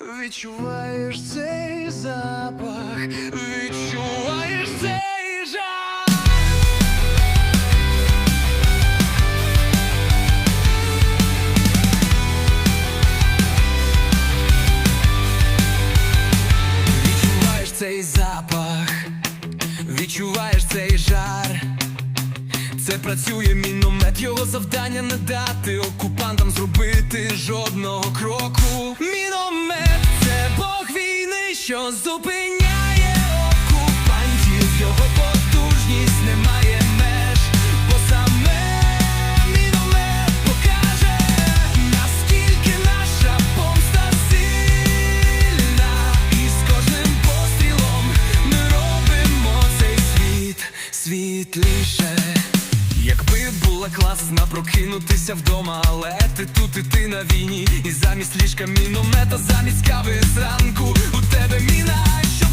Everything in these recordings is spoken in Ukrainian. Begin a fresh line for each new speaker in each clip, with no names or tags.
Відчуваєш цей запах, відчуваєш цей жах. Відчуваєш цей запах, відчуваєш цей жар. Це працює міномет, його завдання не дати окупантам зробити жодного світліше. Якби була класна прокинутися вдома, але ти тут і ти на війні, і замість ліжка міномета, замість кави зранку у тебе міна, щоб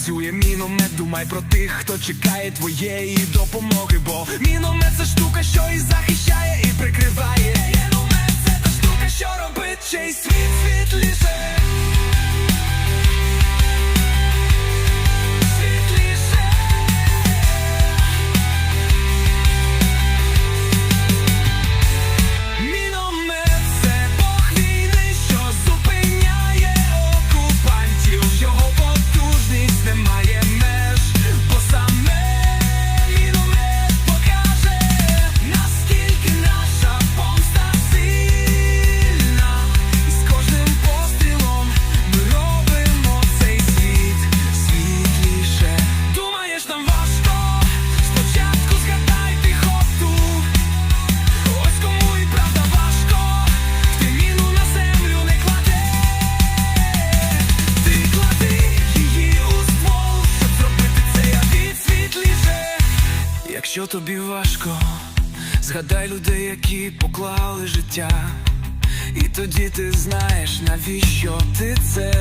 працює міномет, думай про тих, хто чекає твоєї допомоги, бо міномет це штука, що і захищає, і прикриває. Якщо тобі важко, згадай людей, які поклали життя. І тоді ти знаєш, навіщо ти це